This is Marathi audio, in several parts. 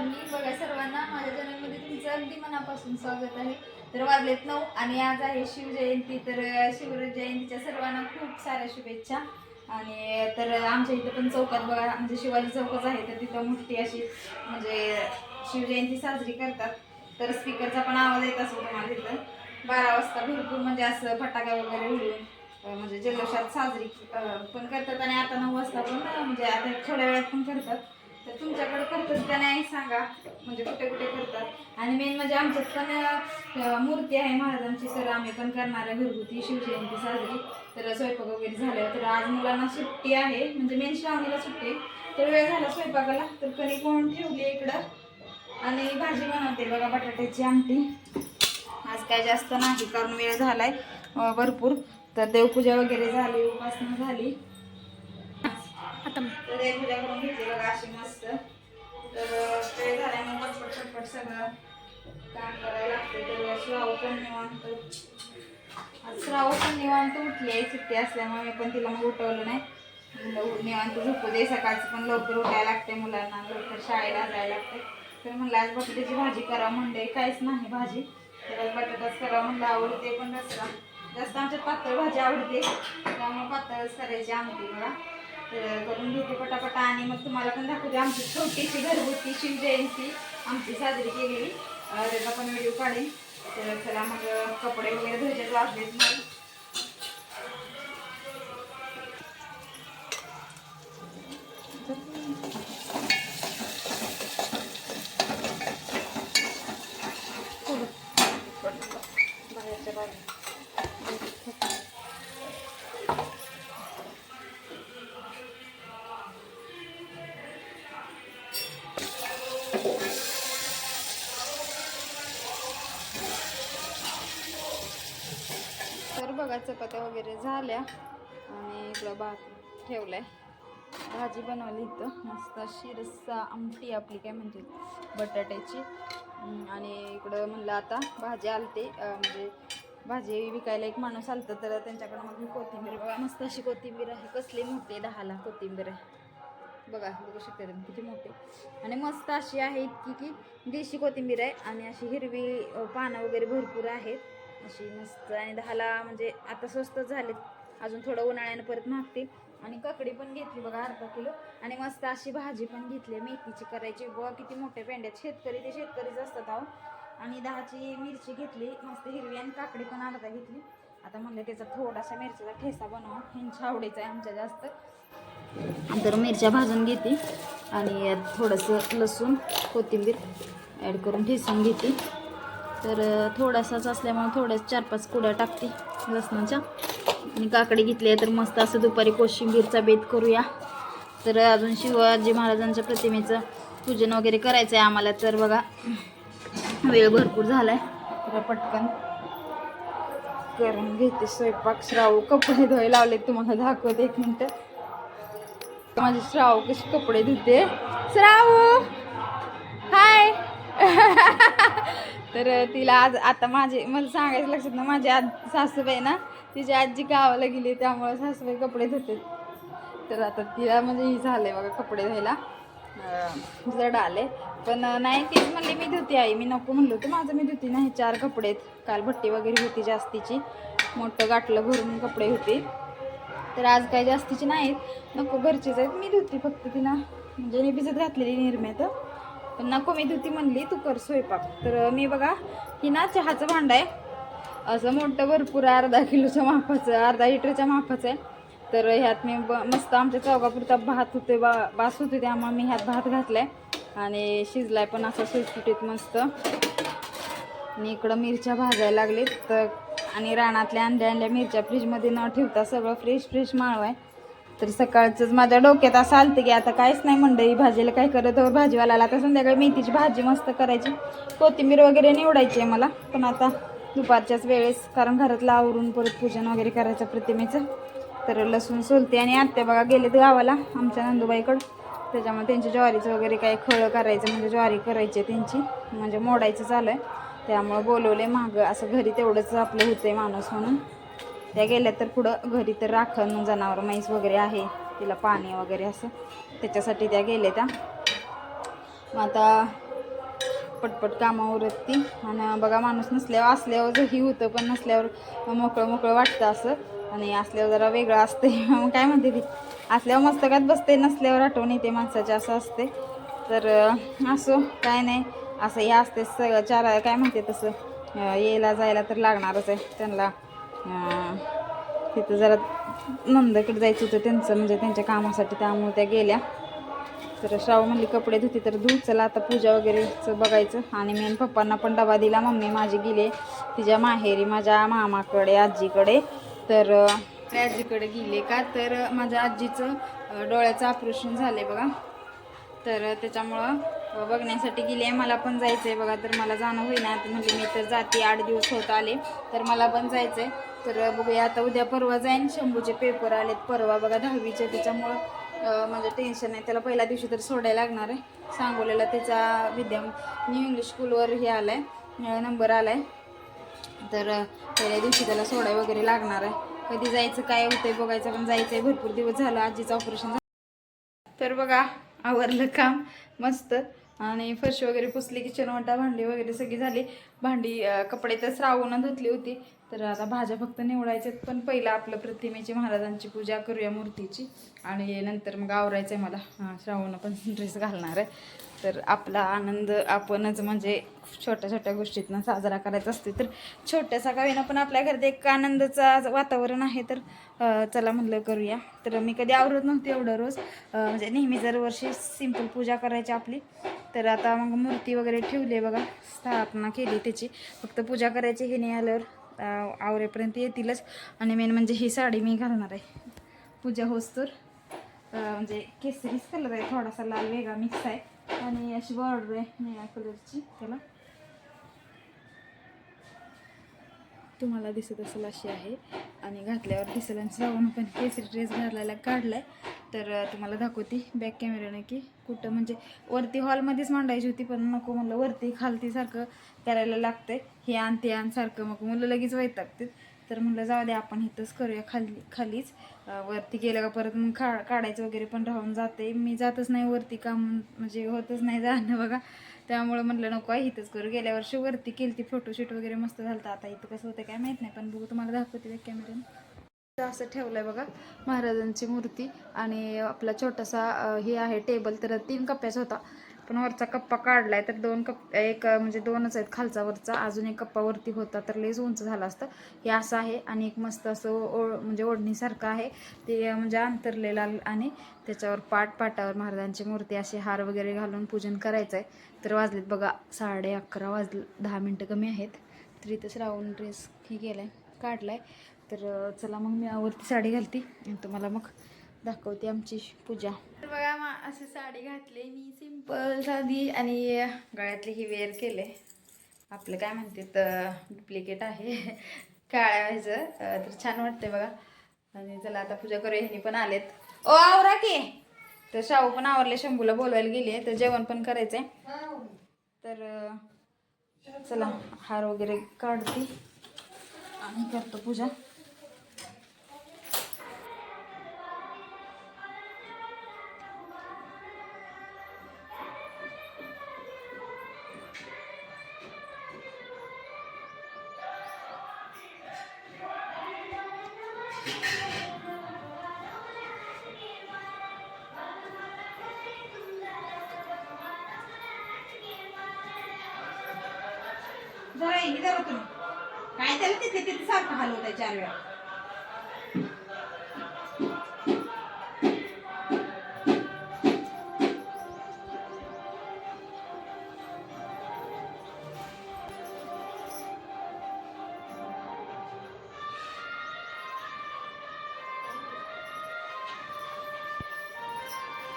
मी बघा सर्वांना माझ्या चॅनलमध्ये तुमचं अगदी मनापासून स्वागत आहे. तर वाजलेत नऊ आणि आज आहे शिवजयंती तर शिवराज जयंतीच्या सर्वांना खूप साऱ्या शुभेच्छा. आणि तर आमच्या इथं पण चौकात बघा म्हणजे शिवाजी चौकच आहे तर तिथं मोठी अशी म्हणजे शिवजयंती साजरी करतात. तर स्पीकरचा पण आवाज येत असतो तुम्हाला तिथं बारा वाजता भरपूर म्हणजे असं फटाका वगैरे उडून म्हणजे जल्लोषात साजरी पण करतात. आणि आता नऊ वाजता पण म्हणजे आता थोड्या वेळात पण करतात. तर तुमच्याकडे करतात का नाही सांगा. म्हणजे कुठे कुठे करतात. आणि मेन म्हणजे आमच्यात पण मूर्ती आहे महाराजांची सर आम्ही पण करणार आहे घरगुती शिवजयंती साजरी. तर स्वयंपाक वगैरे झालं तर आज मुलांना सुट्टी आहे. म्हणजे मेन श्रावणीला सुट्टी तर वेळ झाला स्वयंपाकाला. तर कणी कोण ठेवली इकडं? आणि भाजी बनवते बघा बटाट्याची आमटी. आज काय जास्त नाही कारण वेळ झालाय आहे भरपूर. तर देवपूजा वगैरे झाली उपासना झाली. आता तर देवपूजा करून घेतली बघा अशी मस्त. तर ते झालं मग पटपट पटपट सगळं काम करायला लागते तर श्राव पण निवांत. आज श्राव पण निवांत उठली आहे. सुट्टी असल्यामुळे मी पण तिला मग उठवलं नाही. म्हणलं निवांत झोपू दे. सकाळचं पण लवकर उठायला लागते मुलांना. लवकर शाळेला जायला लागते तर म्हणलं आज बटाट्याची भाजी करा. म्हणते काहीच नाही भाजी. तर आज बटाटाच करा म्हणलं आवडते पण रस्ता जास्त आमच्यात पातळ भाजी आवडते. त्यामुळे पातळच करायची आमटी मला करून घेते पटापटा आणि मग तुम्हाला पण दाखवते. आमची छोटीशी घरगुती शिवजयंती आमची साजरी केलेली. त्याचा पण व्हिडिओ काढेन. तर चला मग कपडे वगैरे धुवायचे वाजलेत. नाही चपात्या वगैरे झाल्या आणि इकडं भात ठेवलाय. भाजी बनवली इथं. मस्त अशी रस्सा आमटी आपली काय म्हणजे बटाट्याची. आणि इकडं म्हणलं आता भाजी आलते. म्हणजे भाजी विकायला एक माणूस आलतं तर त्यांच्याकडं मग मी कोथिंबीर बघा. मस्त अशी कोथिंबीर आहे. कसली मोठी आहे दहाला कोथिंबीर आहे. बघा बघू शकता तुम्ही किती मोठी आणि मस्त अशी आहे इतकी की देशी कोथिंबीर आहे. आणि अशी हिरवी पानं वगैरे भरपूर आहेत. अशी मस्त आणि दहाला म्हणजे आता स्वस्त झालेत. अजून थोडं उन्हाळ्यानं परत मागतील आणि ककडी पण घेतली बघा अर्धा किलो. आणि मस्त अशी भाजी पण घेतली मेथीची करायची. बघा किती मोठ्या पेंड्यात शेतकरी ते शेतकरीच असतात अहो. आणि दहाची मिरची घेतली मस्त हिरवी आणि काकडी पण अर्धा घेतली. आता म्हणलं त्याचा थोडासा मिरचीचा ठेसा बनवा. ह्यांच्या आवडीचा आहे आमच्या जास्त. तर मिरच्या भाजून घेते. आणि यात थोडंसं लसूण कोथिंबीर ॲड करून ठेसून घेते. तर थोडासाच असल्यामुळे थोड्याच चार पाच कुड्या टाकते लसणाच्या. आणि काकडी घेतली आहे तर मस्त असं दुपारी कोशिंबीरचा बेत करूया. तर अजून शिवाजी महाराजांच्या प्रतिमेचं पूजन वगैरे करायचं आहे आम्हाला. तर बघा वेळ भरपूर झाला आहे तर पटकन करून घेते स्वयंपाक. श्रावू कपडे धुवायला लावले तुम्हाला दाखवते एक मिनटं. माझी श्राव कसे कपडे धुते? श्रावू! हाय! तर तिला आज आता माझे मला सांगायचं लक्षात ना माझी आज सासूबाई ना तिची आजी गावाला गेली त्यामुळे सासूबाई कपडे धुते तर आता तिला म्हणजे ही झालंय बघा कपडे धुवायला जड आले पण नाही तीच म्हणली मी धुते आई. मी नको म्हणलो होतं माझं मी धुती नाही चार कपडे आहेत. काल भट्टी वगैरे होती जास्तीची. मोठं गाठलं भरून कपडे होते. तर आज काय जास्तीची नाहीत. नको घरचीच आहेत. मी धुती फक्त तिला. म्हणजे मी भिजत घातलेली निर्म्यात. पण नको मी धुती म्हणली तू कर स्वयंपाक. तर मी बघा ही ना चहाचं भांडं आहे. असं मोठं भरपूर आहे अर्धा किलोच्या मापाचं अर्धा लिटरच्या मापाचं आहे. तर ह्यात मी ब मस्त आमच्या चौकापुरता भात होते बा बास होते त्यामुळे मी ह्यात भात घातलाय. आणि शिजलाय पण असं सुटसुटीत मस्त. आणि इकडं मिरच्या भाजायला लागलेत. तर आणि रानातल्या आणल्या आणल्या मिरच्या फ्रीजमध्ये न ठेवता सगळं फ्रेश फ्रेश माळव आहे. तर सकाळचंच माझ्या डोक्यात असं आलतं की आता काहीच नाही मंडई भाजीला काय करत हो भाजीवाला आता संध्याकाळी मेथीची भाजी मस्त करायची. कोथिंबीर वगैरे निवडायची आहे मला पण आता दुपारच्याच वेळेस कारण घरातलं आवरून परत पूजन वगैरे करायचं प्रतिमेचं. तर लसूण सोलते आणि आत्या बघा गेलेत गावाला आमच्या नंदुबाईकडं. त्याच्यामुळे त्यांच्या ज्वारीचं वगैरे काही खळं करायचं म्हणजे ज्वारी करायची आहे त्यांची म्हणजे मोडायचं चालू आहे. त्यामुळं बोलवले मागं असं घरी तेवढंच आपलं होतं आहे माणूस म्हणून. त्या गेल्या तर पुढं घरी तर राखण जनावर म्हैस वगैरे आहे. तिला पाणी वगैरे असं. त्याच्यासाठी त्या गेल्या त्या. मग आता पटपट कामावर ती आणि बघा माणूस नसल्यावर असल्यावर ही होतं पण नसल्यावर मोकळं मोकळं वाटतं असं. आणि असल्यावर जरा वेगळं असते मग काय म्हणते ती? असल्यावर मस्तकात बसते नसल्यावर आठवण येते माणसाची असं असते तर असो काय नाही. असं हे असते सगळं. चार काय म्हणते तसं? यायला जायला तर लागणारच आहे. त्यांना तिथं जरा नंदकडे जायचं होतं त्यांचं म्हणजे त्यांच्या कामासाठी त्यामुळे त्या गेल्या. तर श्राव म्हणली कपडे धुते तर धू चला आता पूजा वगैरेचं बघायचं. आणि मी पप्पांना पण डबा दिला मम्मी माझी गेले तिच्या माहेरी माझ्या मामाकडे आजीकडे. तर त्या आजीकडे गेले का? तर माझ्या आजीचं डोळ्याचं ऑपरेशन झालं बघा. तर त्याच्यामुळं बघण्यासाठी गेले मला पण जायचं आहे बघा. तर मला जाणं होईना. म्हणजे मी तर जाते आठ दिवस होत आले. तर मला पण जायचं आहे तर बघूया आता उद्या परवा जाईन. शंभूचे पेपर आलेत. परवा बघा दहावीचे. त्याच्यामुळं माझं टेन्शन आहे त्याला पहिल्या दिवशी तर सोडायला लागणार आहे. सांगोलेला त्याचा विद्या न्यू इंग्लिश स्कूलवर हे आला आहे नंबर आला आहे तर पहिल्या दिवशी त्याला सोडाय वगैरे लागणार आहे. कधी जायचं काय होतंय बघायचं पण जायचं आहे भरपूर दिवस झालं. आजीचं ऑपरेशन तर बघा आवरलं काम मस्त. आणि फरशी वगैरे पुसली किचन वाटा भांडी वगैरे सगळी झाली. भांडी कपडे तर श्रावण धुतली होती. तर आता भाज्या फक्त निवडायच्यात पण पहिलं आपलं प्रतिमेची महाराजांची पूजा करूया मूर्तीची. आणि नंतर मग आवरायचं आहे मला. हां श्रावण पण ड्रेस घालणार आहे. तर आपला आनंद आपणच म्हणजे छोट्या छोट्या गोष्टीतनं साजरा करायचा असतो तर छोट्यासा का पण आपल्या घरात एक आनंदाचा वातावरण आहे. तर चला म्हणलं करूया. तर मी कधी आवरत नव्हते एवढं रोज. म्हणजे नेहमी जर वर्षी सिंपल पूजा करायची आपली. तर आता मग मूर्ती वगैरे ठेवली आहे बघा. स्थापना केली त्याची. फक्त पूजा करायची हे नाही आल्यावर. आता आवरेपर्यंत येतीलच. आणि मेन म्हणजे ही साडी मी घालणार आहे. पूजा होस्तूर. म्हणजे केसरीच कलर आहे. थोडासा लाल वेगळा मिक्स आहे. आणि अशी बॉर्डर आहे निळ्या कलरची त्याला तुम्हाला दिसत असेल अशी आहे. आणि घातल्यावर दिसेल आणि श्रावण पण केसरी ड्रेस घालायला काढलाय. तर तुम्हाला दाखवते बॅक कॅमेऱ्याने की कुठं म्हणजे वरती हॉलमध्येच मांडायची होती पण नको म्हणलं वरती खालती सारखं करायला लागतंय. हे आण ते आण सारखं मग मुलं लगेच वैतागतात तर म्हणलं जाऊ दे आपण इथंच करूया खाली खालीच. वरती गेलं का परत मग खा काढायचं वगैरे पण राहून जाते मी जातच नाही वरती काम म्हणजे होतच नाही जाणं बघा. त्यामुळे म्हटलं नको आहे इथंच करू. गेल्या वर्षी वरती केली ती फोटोशूट वगैरे मस्त झालं आता इथं कसं होतं काय माहीत नाही पण बघू तुम्हाला दाखवते कॅमेऱ्याने असं ठेवलंय बघा महाराजांची मूर्ती आणि आपला छोटासा हे आहे टेबल तर तीन कप्प्याचा होता. पण वरचा कप्पा काढलाय तर दोन कप एक म्हणजे दोनच आहेत खालचा वरचा. अजून एक कप्पा वरती होता तर लेस उंच झाला असतं. हे असं आहे आणि एक मस्त असं ओ म्हणजे ओढणीसारखं आहे. ते म्हणजे अंतरलेला आणि त्याच्यावर पाट पाटावर महाराजांची मूर्ती असे हार वगैरे घालून पूजन करायचं आहे तर वाजलेत बघा साडे अकरा वाजले दहा मिनटं कमी आहेत. तर इथं श्रावण ड्रेस हे केला आहे काढला आहे तर चला मग मी आवरती साडी घालते आणि तुम्हाला मग दाखवते आमची पूजा. बघा मा अशी साडी घातली मी सिंपल साधी आणि गळ्यातली ही वेअर केले. आपलं काय म्हणते डुप्लिकेट आहे. काळ्या व्हायचं तर छान वाटते बघा. आणि चला आता पूजा करूया. ह्यानी पण आलेत. ओ आवरा की! तर शाहू पण आवरले शंभूला बोलवायला गेली तर जेवण पण करायचंय. तर चला हार वगैरे काढते. आणि करतो पूजा. जरा येईल जरा तुम्ही. काय त्याला तिथे? तिथे सारखं हलवत आहे चार वेळा.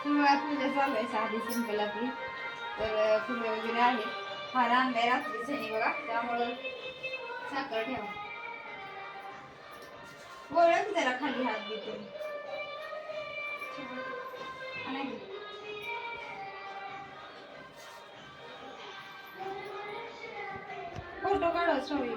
तुम्हाला पूजा चालू आहे साधी सिंपल आपली. तर फुलं वगैरे आहेत हार आणलाय रात्रीच बघा त्यामुळं साखर ठेवा. ओळख जरा खाली हात घेते फोटो काढा सवयी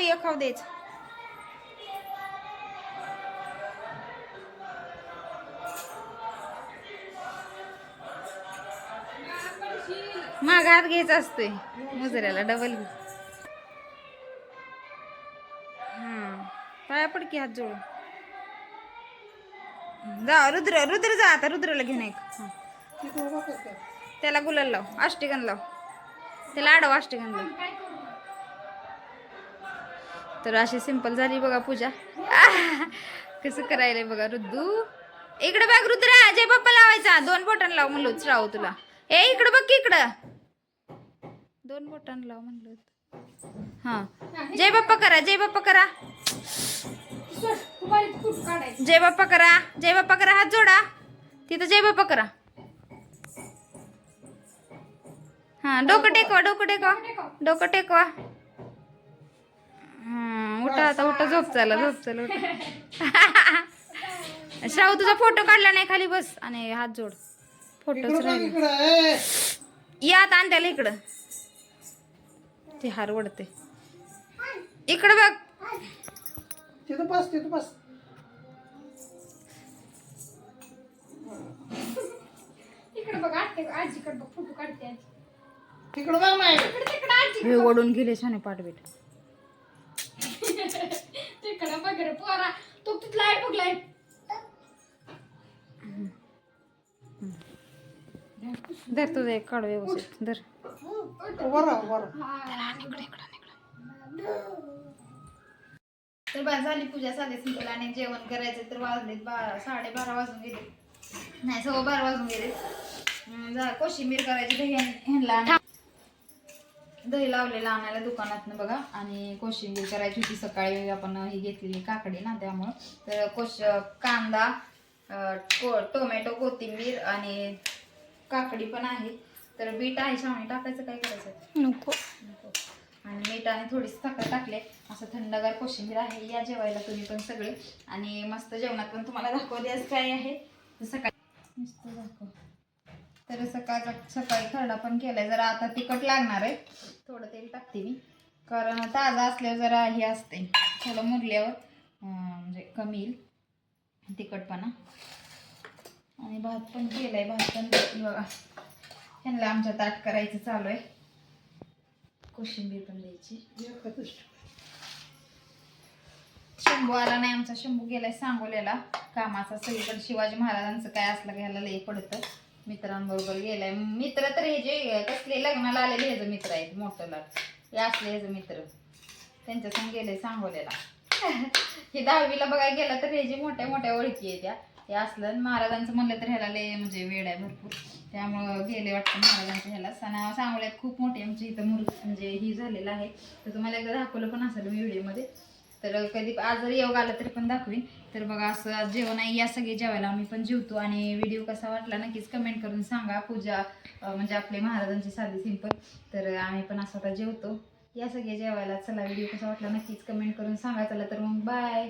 ये खाऊ ये खाऊ द्यायचं मागात घ्यायचा असतोय. मुजऱ्याला डबल घे हा पाया पड की हात जोडून. जा रुद्र रुद्र जा आता रुद्रला घेऊन एक. त्याला गुलाल लाव अष्टगन लाव. त्याला आडव अष्टगन लाव. तर अशी सिंपल झाली बघा पूजा. कसं करायला बघा रुद्दू. इकडे बघ रुद्रा जय बाप्पा लावायचा दोन बोटान लाव म्हणलो राहू तुला. ए इकडं बघ की इकडं. दोन बोटान लाव म्हणलो होतं. हा. जय बाप्पा करा जय बाप्पा करा. जय बाप्पा करा जय बाप्पा करा हात जोडा. तिथं जय बाप्पा करा. हा डोकं टेकवा डोकं टेकवा. डोकं टेकवा. उठा आता उठा झोप चाला झोप चाल श्राव तुझा फोटो काढला नाही खाली बस. आणि हात जोड. फोटोच राहिला. या आता आण त्याला इकडं. ते हार वडते इकडं बघ. तिथं बस तिथं बस. इकडे बघ आते आजीकडे बघ फोटो काढते आजी. तिकडं बघ नाही इकडे तिकडे आजी हे ओढून गेले सोने पाठबीट तिकडे बघ रे पोरा. तो तिथला आहे बघ लाइट धर तुझं एक काढ व्यवस्थित. धर. तर बा झाली पूजा साधे सिंपल आणि जेवण करायचं तर वाजले बारा साडेबारा वाजून गेले. नाही सव्वा बारा वाजून गेले. कोशिंबीर करायची दही ह्यांना दही लावलेलं आणायला दुकानातनं बघा. आणि कोशिंबीर करायची होती सकाळी आपण ही घेतलेली काकडी ना त्यामुळं. तर कोश कांदा टोमॅटो कोथिंबीर आणि काकडी पण आहे. तर बीट आहे शावणी टाकायचं काय करायचं? नको. नको. आणि मीठ आणि थोडीशी साखर टाकले. असं थंडगार कोशिंबीर आहे. या जेवायला तुम्ही पण सगळे. आणि मस्त जेवणात पण तुम्हाला दाखवते आज काय आहे. सकाळी मस्त दाखव. तर सकाळचा सकाळी खरडा पण केलाय. जरा आता तिखट लागणार आहे. थोडं तेल टाकते मी. कारण ताजा असल्यावर जरा हे असते थोडं मुरल्यावर म्हणजे कमी येईल. तिखटपणा. आणि भात पण केलाय. भात पण बघा. ह्यांना आमच्या ताट करायचं चालू आहे. कोशिंबीर पण द्यायची. शंभू आला नाही. आमचा शंभू गेलाय सांगोल्याला. कामाचा सगळीकडे शिवाजी महाराजांचं काय असलं घ्यायला लई पडतं. मित्रांबरोबर गेलाय. मित्र तर हे जे कसले लग्नाला आलेले ह्याचं मित्र आहेत मोठं हे असले ह्याचं मित्र. त्यांच्या संग गेले सांगोल्याला. हे दहावीला बघायला गेला तर हे जे मोठ्या मोठ्या ओळखी आहे त्या हे असलं आणि महाराजांचं म्हणलं तर ह्याला लय म्हणजे वेळ आहे भरपूर. त्यामुळं गेले वाटतं महाराजांच्या ह्याला. सणा सांगोल्यात खूप मोठी आमची इथं मूर्ती म्हणजे ही झालेलं आहे. तर तुम्हाला एकदा दाखवलं पण असेल व्हिडिओमध्ये. तर कधी आज जर योग आला तरी पण दाखवीन. तर बघा असं जेवण आहे या सगळे जेवायला आम्ही पण जेवतो. आणि व्हिडिओ कसा वाटला नक्कीच कमेंट करून सांगा. पूजा म्हणजे आपले महाराजांची साधी सिंपल तर आम्ही पण असं आता जेवतो. या सगळे जेवायला चला व्हिडिओ कसा वाटला नक्कीच कमेंट करून सांगा. चला तर मग बाय